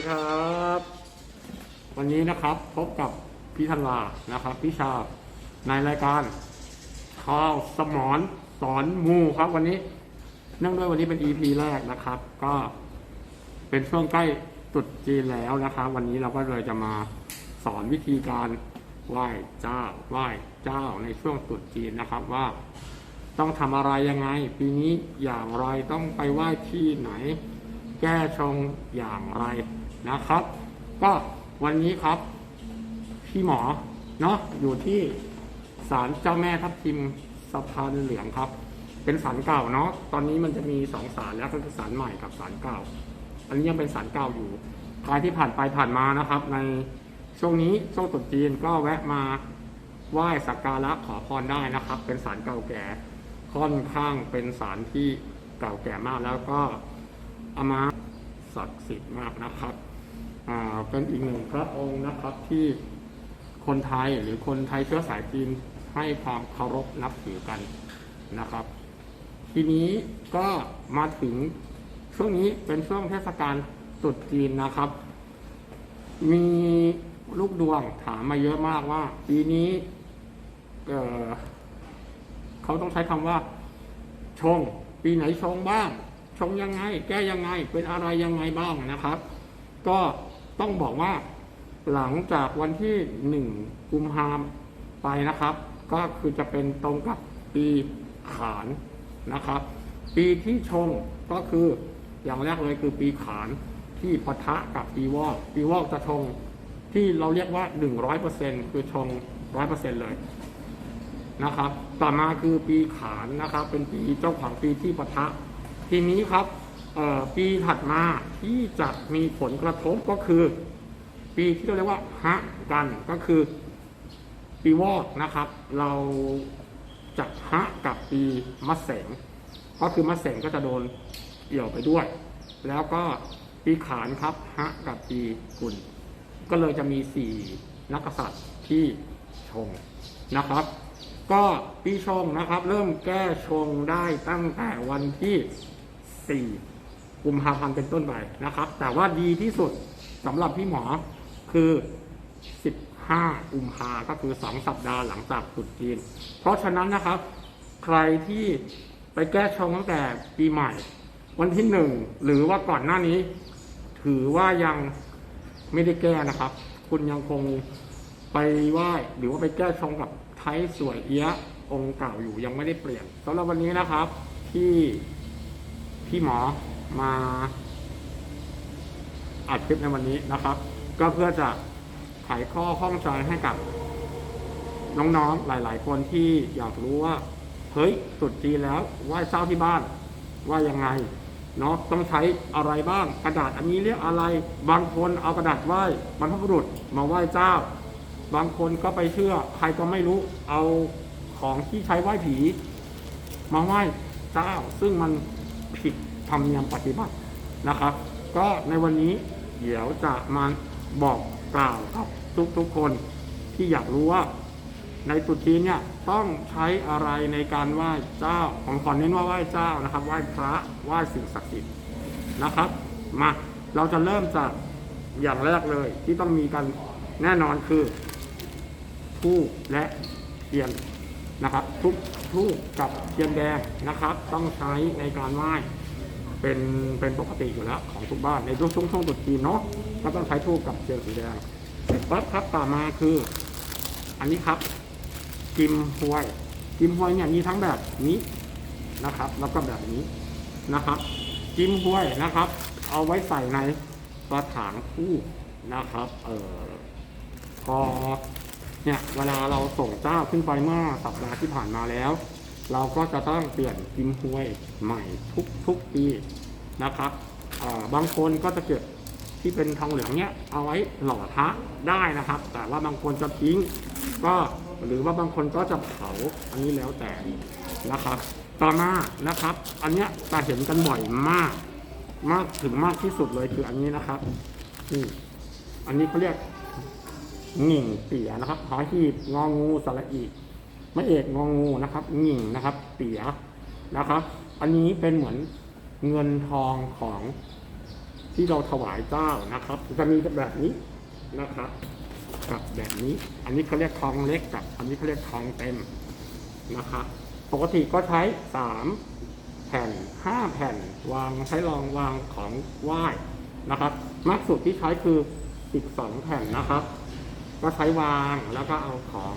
ดีครับ วันนี้นะครับพบกับพี่ธันวานะครับพี่ชาในรายการข่าวสมอนสอนมูครับ วันนี้เนื่องด้วยวันนี้เป็น EP แรกนะครับ ก็เป็นช่วงใกล้ตรุษจีนแล้วนะครับ วันนี้เราก็เลยจะมาสอนวิธีการไหว้เจ้าไหว้เจ้าในช่วงตรุษจีนนะครับว่าต้องทำอะไรยังไง ปีนี้อย่างไรต้องไปไหว้ที่ไหน แก้ชงอย่างไร นะครับ ก็วันนี้ครับ พี่หมอเนาะอยู่ที่ศาลเจ้าแม่ทับทิมสะพานเหลืองครับ เป็นศาลเก่าเนาะตอนนี้มันจะมีสองศาลแล้วก็คือศาลใหม่กับศาลเก่า อันนี้ยังเป็นศาลเก่าอยู่ใครที่ผ่านไปผ่านมานะครับ ในช่วงนี้ช่วงตรุษจีนก็แวะมาไหว้สักการะขอพรได้นะครับ เป็นศาลเก่าแก่ค่อนข้างเป็นศาลที่เก่าแก่มากแล้วก็เอามาศักดิ์สิทธิ์มากนะครับ เป็นอีกหนึ่งพระองค์นะครับที่คนไทยหรือคนไทยเชื้อสายจีนให้ความเคารพนับถือกันนะครับ ทีนี้ก็มาถึงช่วงนี้เป็นช่วงเทศกาลตรุษจีนนะครับ มีลูกดวงถามมาเยอะมากว่า ปีนี้เเขาต้องใช้คำว่า ชง ปีไหนชงบ้าง ชงยังไง แก้ยังไง เป็นอะไรยังไงบ้างนะครับ ก็ ต้องบอกว่าหลังจากวันที่หนึ่งกุมภาพันธ์ไปนะครับ ก็คือจะเป็นตรงกับปีขานนะครับ ปีที่ชงก็คืออย่างแรกเลยคือปีขานที่ปะทะกับปีวอกปีวอกจะชงที่เราเรียกว่า 100%คือชง 100%เลยนะครับ ต่อมาคือปีขานนะครับ เป็นปีเจ้าของปีที่ปะทะ ทีนี้ครับ ปีถัดมาที่จะมีผลกระทบก็คือ ปีที่เราเรียกว่าฮะกันก็คือ ปีวอกนะครับ เราจะฮะกับปีมะเสงก็คือมะเสงก็จะโดนเอี่ยวไปด้วย แล้วก็ปีขานครับฮะกับปีกุลก็เลยจะมีสี่นักษัตริย์ที่ชงนะครับ ก็ปีชงนะครับ เริ่มแก้ชงได้ตั้งแต่วันที่4 กุมภาพันธ์เป็นต้นไปนะครับ แต่ว่าดีที่สุดสำหรับพี่หมอคือ 15 กุมภาก็คือ 2 สัปดาห์หลังจากตรุษจีน เพราะฉะนั้นนะครับ ใครที่ไปแก้ชงตั้งแต่ปีใหม่ วันที่หนึ่งหรือว่าก่อนหน้านี้ ถือว่ายังไม่ได้แก้นะครับ คุณยังคงไปไหว้หรือว่าไปแก้ชงกับไทยสวยเอี้ยองค์เก่าอยู่ยังไม่ได้เปลี่ยนสำหรับวันนี้นะครับ ที่พี่หมอ มาอัดคลิปในวันนี้นะครับ ก็เพื่อจะไขข้อข้องใจให้กับน้องๆหลาย ๆ คนที่อยากรู้ว่า เฮ้ยตรุษจีแล้วไหว้เจ้าที่บ้านว่ายังไงเนาะต้องใช้อะไรบ้าง กระดาษอันนี้เรียกอะไร บางคนเอากระดาษไหว้บรรพบุรุษมาไหว้เจ้า บางคนก็ไปเชื่อ ใครก็ไม่รู้เอาของที่ใช้ไหว้ผี มาไหว้เจ้า ซึ่งมันผิด ธรรมเนียมปฏิบัตินะครับ ก็ในวันนี้เดี๋ยวจะมาบอกกล่าวกับทุกๆคนที่อยากรู้ว่า ในตรุษจีนเนี่ยต้องใช้อะไรในการไหว้เจ้าผมขอเน้นว่าไหว้เจ้านะครับ ไหว้พระไหว้สิ่งศักดิ์สิทธิ์นะครับมาเราจะเริ่มจากอย่างแรกเลยที่ต้องมีกันแน่นอนคือทูบและเทียนนะครับทุกทูบกับเทียนแดงนะครับ ต้องใช้ในการไหว้ เป็นเป็นปกติอยู่แล้วของทุกบ้านในช่วงช่วงช่วงตรุษจีนเนาะก็ต้องใช้ทูบกับเทียนสีแดงเสร็จปั๊บครับต่อมาคือ อันนี้ครับ กิมฮวย กิมฮวยเนี่ยมีทั้งแบบนี้นะครับ แล้วก็แบบนี้นะครับ กิมฮวยนะครับ เอาไว้ใส่ในกระถางคู่นะครับ เอ่อพอเนี่ยเวลาเราส่งเจ้าขึ้นไปเมื่อสัปดาห์ที่ผ่านมาแล้ว เราก็จะต้องเปลี่ยนกิมฮวยใหม่ทุกทุกปีนะครับบางคนก็จะเก็บที่เป็นทองเหลืองเนี่ยเอาไว้หล่อพระได้นะครับ แต่ว่าบางคนจะทิ้งก็หรือว่าบางคนก็จะเผาอันนี้แล้วแต่นะครับ ต่อมานะครับ อันเนี้ยจะเห็นกันบ่อยมาก มากถึงมากที่สุดเลยคืออันนี้นะครับนี่อันนี้เขาเรียกหงิ่งเปียนะครับหอหีบงองูสระอี มะเอกงองูนะครับหงิ่งนะครับเปียนะครับ อันนี้เป็นเหมือนเงินทองของที่เราถวายเจ้านะครับ จะมีแบบนี้นะครับกับแบบนี้ อันนี้เขาเรียกทองเล็กกับ อันนี้เขาเรียกทองเต็มนะครับปกติก็ใช้สามแผ่นห้าแผ่นวางใช้รองวางของไหว้นะครับ มากสุดที่ใช้คือสิบสองแผ่นนะครับ ก็ใช้วางแล้วก็เอาของ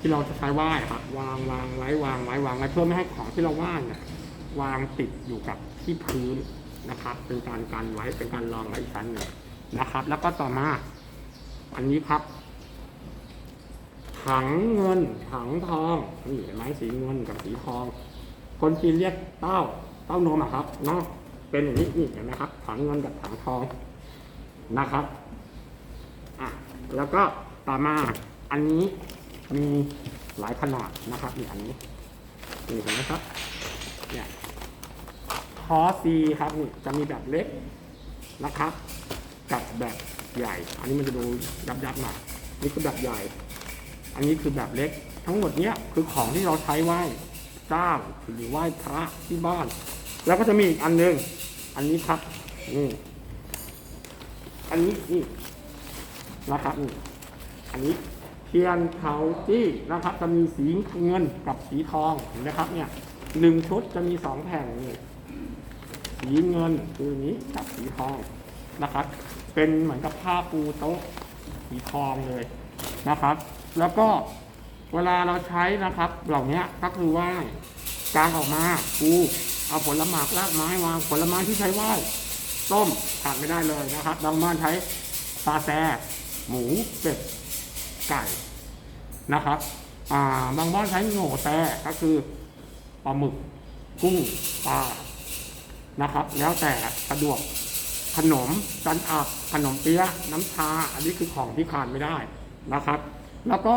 ที่เราจะใช้ไหว้ครับวางวางไว้วางไว้วางไว้เพื่อไม่ให้ของที่เราไหว้เนี่ยวางติดอยู่กับที่พื้นนะครับ เป็นการกันไว้เป็นการรองไว้อีกชั้นหนึ่งนะครับ แล้วก็ต่อมา อันนี้ครับถังเงินถังทองนี่เห็นไหมสีเงินกับสีทอง คนจีนเรียกเต้าเต้านมอะครับเนาะเป็นอย่างนี้นี่เห็นไหมครับถังเงินกับถังทองนะครับอะแล้วก็ต่อมาอันนี้ มีหลายขนาดนะครับนี่อันนี้นี่เห็นไหมครับเนี่ยคอซีครับนี่จะมีแบบเล็กนะครับ กับแบบใหญ่ อันนี้มันจะดูยับยับหน่อยนี่คือแบบใหญ่ อันนี้คือแบบเล็ก ทั้งหมดเนี้ยคือของที่เราใช้ไหว้เจ้าหรือไหว้พระที่บ้าน แล้วก็จะมีอีกอันหนึง อันนี้ครับนี่อันนี้นี่นะครับนี่อันนี้ เทียนเขาจี้นะครับ จะมีสีเงินกับสีทองเห็นไหมครับ เนี่ยหนึ่งชุดจะมีสองแผ่นนี่สีเงินคืออันนี้กับสีทองนะครับ เป็นเหมือนกับผ้าปูโต๊ะสีทองเลยนะครับ แล้วก็เวลาเราใช้นะครับ เหล่านี้ก็คือไหว้กางออกมาปูเอาผลหมากรากไม้วางผลไม้ที่ใช้ไหว้ต้มขาดไม่ได้เลยนะครับบางบ้านใช้ปลาแซหมูเป็ด ไก่นะครับาบางบ้านใช้โง่แต้ก็คือปลาหมึกกุ้งปลานะครับ แล้วแต่สะดวกขนมจันอับขนมเปี๊ยะน้ำชา อันนี้คือของที่ขาดไม่ได้นะครับ แล้วก็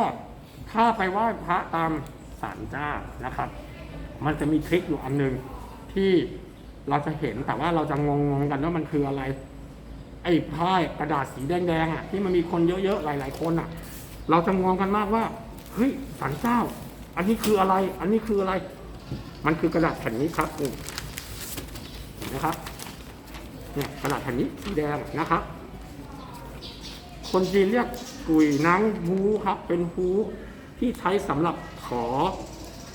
ถ้าไปไหว้พระตามศาลเจ้านะครับ มันจะมีทริคอยู่อันหนึ่งที่เราจะเห็นแต่ว่าเราจะงงๆกันว่ามันคืออะไร ไอ้ผ้ากระดาษสีแดงๆอะที่มันมีคนเยอะๆหลาย ๆ คนอะ เราจะงงกันมากว่าเฮ้ยศาลเจ้า อันนี้คืออะไร อันนี้คืออะไร มันคือกระดาษแผ่นนี้ครับนี่นไหมครับเนี่ยกระดาษแผ่นนี้สีแดงนะครับ คนจีนเรียกกุยนังฮูครับ เป็นฮูที่ใช้สำหรับขอ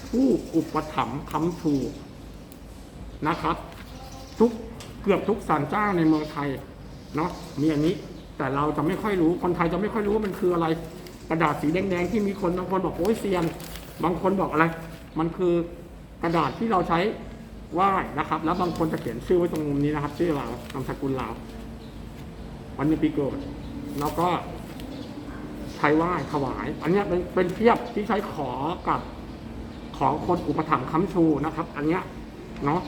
ผู้อุปถัมภ์คำชูกนะครับ ทุกเกือบทุกศาลเจ้าในเมืองไทยเนาะมีอันนี้แต่เราจะไม่ค่อยรู้คนไทยจะไม่ค่อยรู้ว่ามันคืออะไร กระดาษสีแดงๆที่มีคนบางคนบอกโอ้ยเซียน บางคนบอกอะไร มันคือกระดาษที่เราใช้ไหว้นะครับ แล้วบางคนจะเขียนชื่อไว้ตรงมุมนี้นะครับ ชื่อเรานามสกุลเราวันนี้ปีเกิดแล้วก็ใช้ไหว้ถวาย อันนี้เป็นเป็นเทียบที่ใช้ขอกับขอคนอุปถัมภ์ค้ำชูนะครับ อันเนี้ยเนาะ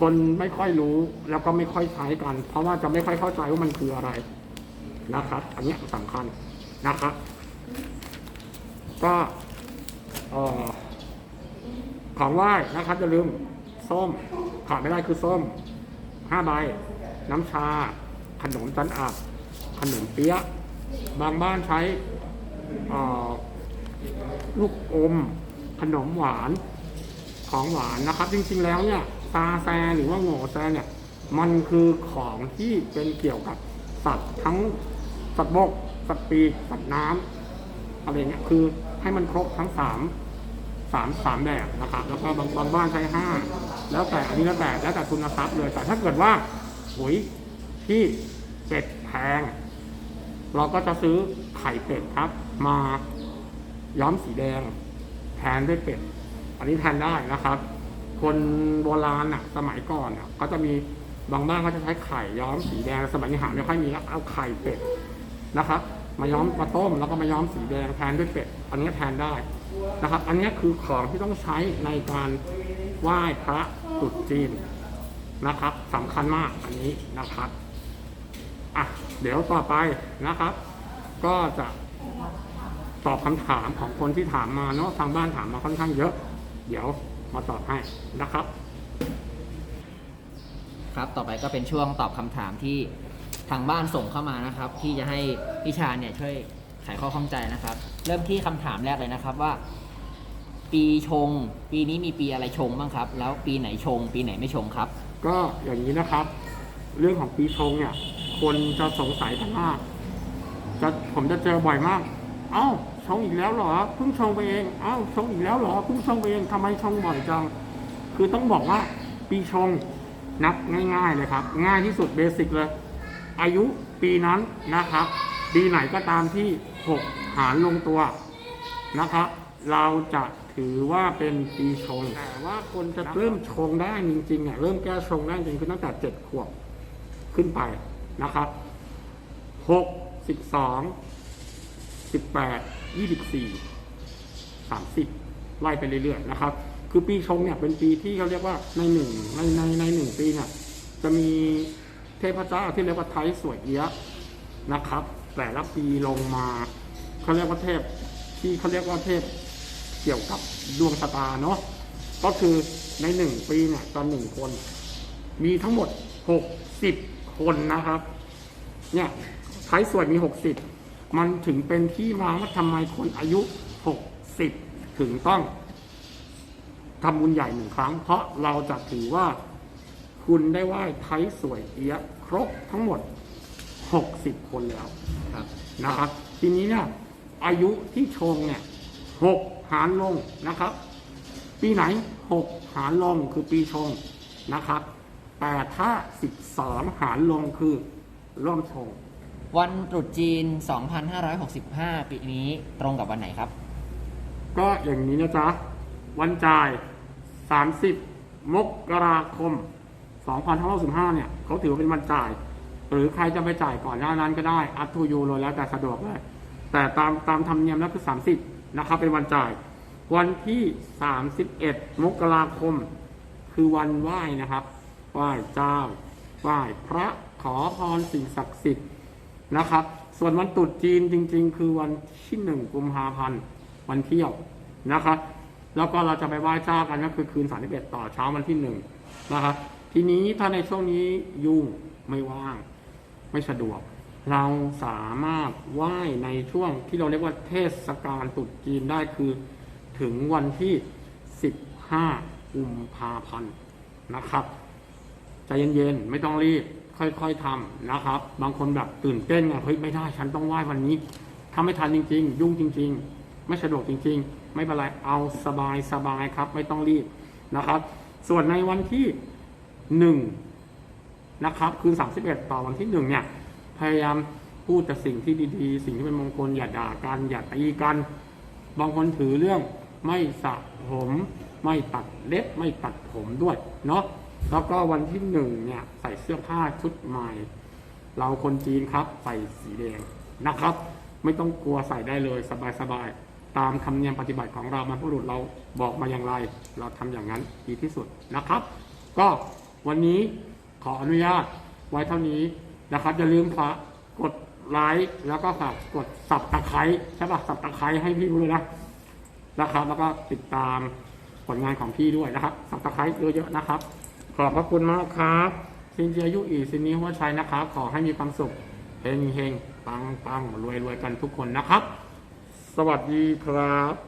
คนไม่ค่อยรู้แล้วก็ไม่ค่อยใช้กัน เพราะว่าจะไม่ค่อยเข้าใจว่ามันคืออะไรนะครับ อันนี้สำคัญนะครับ ก็ของไหว้นะครับอย่าลืมส้มขาดไม่ได้คือส้มห้าใบ น้ำชา ขนมจันอับขนมเปี๊ยะบางบ้านใช้ลูกอม ขนมหวานของหวานนะครับ จริงๆแล้วเนี่ยซาแซหรือว่าโง่แซเนี่ย มันคือของที่เป็นเกี่ยวกับสัตว์ทั้งสัตว์บก สัตว์ปีกสัตว์น้ำอะไรเงี้ยคือ ให้มันครบทั้งสามสามสามแบบนะครับ แล้วก็บางบางบ้านใช้ห้าแล้วแต่อันนี้แล้วแต่แล้วแต่ทุนทรัพย์เลยแต่ถ้าเกิดว่าหุยที่เป็ดแพง เราก็จะซื้อไข่เป็ดครับ มาย้อมสีแดง แทนด้วยเป็ด อันนี้แทนได้นะครับ คนโบราณอะ สมัยก่อนอะก็จะมีบางบ้านเขาจะใช้ไข่ย้อมสีแดง สมัยนี้หาไม่ค่อยมีแล้วเอาไข่เป็ดนะครับ มาย้อมมาต้มแล้วก็มาย้อมสีแดงแทนด้วยเป็ดอันนี้แทนได้นะครับ อันนี้คือของที่ต้องใช้ในการไหว้พระตรุษจีนนะครับสำคัญมากอันนี้นะครับอะเดี๋ยวต่อไปนะครับ ก็จะตอบคำถามของคนที่ถามมาเนาะทางบ้านถามมาค่อนข้างเยอะ เดี๋ยวมาตอบให้นะครับ ครับต่อไปก็เป็นช่วงตอบคำถามที่ ทางบ้านส่งเข้ามานะครับ ที่จะให้พี่ชาเนี่ยช่วยไขข้อข้องใจนะครับ เริ่มที่คำถามแรกเลยนะครับว่า ปีชง ปีนี้มีปีอะไรชงบ้างครับ แล้วปีไหนชง ปีไหนไม่ชงครับ ก็อย่างนี้นะครับ เรื่องของปีชงเนี่ย คนจะสงสัยกันมากจะผมจะเจอบ่อยมาก เอ้าชงอีกแล้วเหรอเพิ่งชงไปเอง เอ้าชงอีกแล้วเหรอเพิ่งชงไปเองทำไมชงบ่อยจัง คือต้องบอกว่าปีชงนับง่าย ๆ เลยครับ ง่ายที่สุดเบสิกเลย อายุปีนั้นนะครับ ปีไหนก็ตามที่ 6 หารลงตัวนะครับ เราจะถือว่าเป็นปีชงแต่ว่าคนจะเริ่มชงได้จริงๆเนี่ยเริ่มแก้ชงได้จริงคือตั้งแต่เจ็ดขวบขึ้นไปนะครับหกสิบสองสิบแปดยี่สิบสี่สามสิบไล่ไปเรื่อยๆนะครับ คือปีชงเนี่ยเป็นปีที่เขาเรียกว่าในหนึ่งในในในหนึ่งปีเนี่ยจะมี เทพเจ้าที่เรียกว่าไทยสวยเอี้ยะนะครับ แต่ละปีลงมาเขาเรียกว่าเทพที่เขาเรียกว่าเทพเกี่ยวกับดวงชะตาเนาะก็คือในหนึ่งปีเนี่ยตอนหนึ่งคน มีทั้งหมดหกสิบคนนะครับ เนี่ยไทยสวนมีหกสิบมันถึงเป็นที่มาว่าทำไมคนอายุหกสิบถึงต้องทำบุญใหญ่หนึ่งครั้ง เพราะเราจะถือว่า คุณได้ไหว้ไทยสวยเอี้ยะครบทั้งหมดหกสิบคนแล้วครับนะครับ ทีนี้เนี่ยอายุที่ชงเนี่ยหกหารลงนะครับ ปีไหนหกหารลงคือปีชงนะครับ แต่ถ้าสิบสองหารลงคือร่วมชง วันตรุษจีน 2565 ปีนี้ตรงกับวันไหนครับ ก็อย่างนี้นะจ๊ะ วันจ่าย 30 มกราคม 2565เนี่ยเขาถือว่าเป็นวันจ่าย หรือใครจะไปจ่ายก่อนหน้านั้นก็ได้อัพทูยูเลยแล้วแต่สะดวกเลยแต่ตามตามธรรมเนียมแล้วคือ 30นะครับเป็นวันจ่าย วันที่ 31 มกราคม คือวันไหว้นะครับไหว้เจ้าไหว้พระขอพรสิ่งศักดิ์สิทธิ์นะครับ ส่วนวันตรุษจีนจริง ๆ คือวันที่หนึ่งกุมภาพันธ์วันเที่ยวนะครับแล้วก็เราจะไปไหว้เจ้ากันก็คือคืน31ต่อเช้าวันที่หนึ่งนะครับ ทีนี้ถ้าในช่วงนี้ยุ่งไม่ว่าง ไม่สะดวก เราสามารถไหว้ในช่วงที่เราเรียกว่าเทศกาลตรุษจีนได้คือ ถึงวันที่ 15กุมภาพันธ์นะครับใจเย็นๆไม่ต้องรีบ ค่อยๆทำนะครับ บางคนแบบตื่นเต้นไงเฮ้ยไม่ได้ฉันต้องไหว้วันนี้ถ้าไม่ทันจริง ๆ ยุ่งจริง ๆ ไม่สะดวกจริง ๆ ไม่เป็นไรเอาสบายสบายๆครับ ไม่ต้องรีบนะครับ ส่วนในวันที่ หนึ่งนะครับ คือ31 ต่อวันที่หนึ่งเนี่ย พยายามพูดแต่สิ่งที่ดีๆ สิ่งที่เป็นมงคล อย่าด่ากัน อย่าตีกัน บางคนถือเรื่องไม่สระผม ไม่ตัดเล็บ ไม่ตัดผมด้วย เนาะ แล้วก็วันที่หนึ่งเนี่ย ใส่เสื้อผ้าชุดใหม่ เราคนจีนครับ ใส่สีแดงนะครับ ไม่ต้องกลัวใส่ได้เลยสบายๆ ตามคำเนียมปฏิบัติของเรามาผู้รุษเราบอกมาอย่างไร เราทำอย่างนั้นดีที่สุดนะครับ ก็ วันนี้ขออนุญาตไว้เท่านี้นะครับอย่าลืมฝากกดไลค์แล้วก็ฝากกดสับตะไคร้ใช่ปะสับตะไคร้ให้พี่ด้วยนะนะครับ แล้วก็ติดตามผลงานของพี่ด้วยนะครับ สับตะไคร้เยอะๆนะครับ ขอบพระคุณมากครับซินเจียยุอีซินนี้หัวชัยนะครับ ขอให้มีความสุขเฮงเฮงปังปังรวยรวยกันทุกคนนะครับ สวัสดีครับ